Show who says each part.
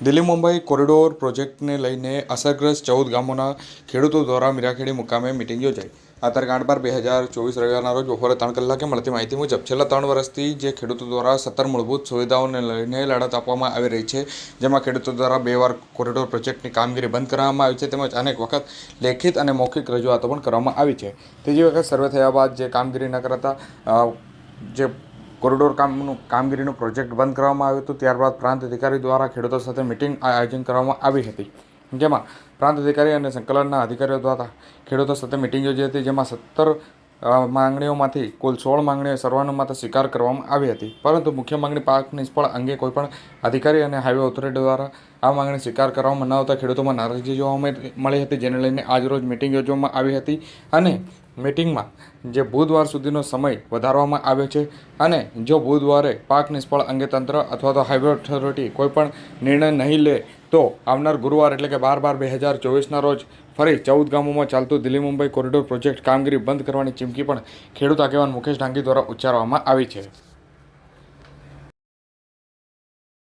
Speaker 1: Delhi Mumbai corridor પ્રોજેક્ટને લઈને અસરગ્રસ્ત ચૌદ ગામોના ખેડૂતો દ્વારા મીરાખેડી મુકામે મિટિંગ યોજાઈ. આ આઠ બાર બે હજાર ચોવીસ રવિવારના રોજ બપોરે ત્રણ કલાકે મળતી માહિતી મુજબ, છેલ્લા ત્રણ વર્ષથી જે ખેડૂતો દ્વારા સત્તર મૂળભૂત સુવિધાઓને લઈને લડત આપવામાં આવી રહી છે, જેમાં ખેડૂતો દ્વારા બે વાર કોરિડોર પ્રોજેક્ટની કામગીરી બંધ કરવામાં આવી છે, તેમજ અનેક વખત લેખિત અને મૌખિક રજૂઆતો પણ કરવામાં આવી છે. ત્રીજી વખત સર્વે થયા બાદ જે કામગીરી ન કરાતા જે કોરિડોર કામનું કામગીરીનું પ્રોજેક્ટ બંધ કરવામાં આવ્યું હતું. ત્યારબાદ પ્રાંત અધિકારી દ્વારા ખેડૂતો સાથે મિટિંગ આયોજન કરવામાં આવી હતી. જેમાં પ્રાંત અધિકારી અને સંકલનના અધિકારીઓ દ્વારા ખેડૂતો સાથે મિટિંગ યોજી હતી, જેમાં સત્તર માંગણીઓમાંથી કુલ સોળ માંગણીઓ સર્વાનુમતે સ્વીકાર કરવામાં આવી હતી. પરંતુ મુખ્ય માંગણી પાક નિષ્ફળ અંગે કોઈપણ અધિકારી અને હાઈવે ઓથોરિટી દ્વારા આ માંગણી સ્વીકાર કરવામાં ન આવતા ખેડૂતોમાં નારાજગી જોવા મળી હતી, જેને લઈને આજરોજ મિટિંગ યોજવામાં આવી હતી. અને મિટિંગમાં જે બુધવાર સુધીનો સમય વધારવામાં આવ્યો છે અને જો બુધવારે પાક નિષ્ફળ અંગે તંત્ર અથવા તો હાઈવે ઓથોરિટી કોઈપણ નિર્ણય નહીં લે, તો આવનાર ગુરુવાર એટલે કે બાર બાર બે હજાર ચોવીસના રોજ ફરી ચૌદ ગામોમાં ચાલતું દિલ્હી મુંબઈ કોરિડોર પ્રોજેક્ટ કામગીરી બંધ કરવાની ચીમકી પણ ખેડૂત આગેવાન મુકેશ ડાંગી દ્વારા ઉચ્ચારવામાં આવી છે.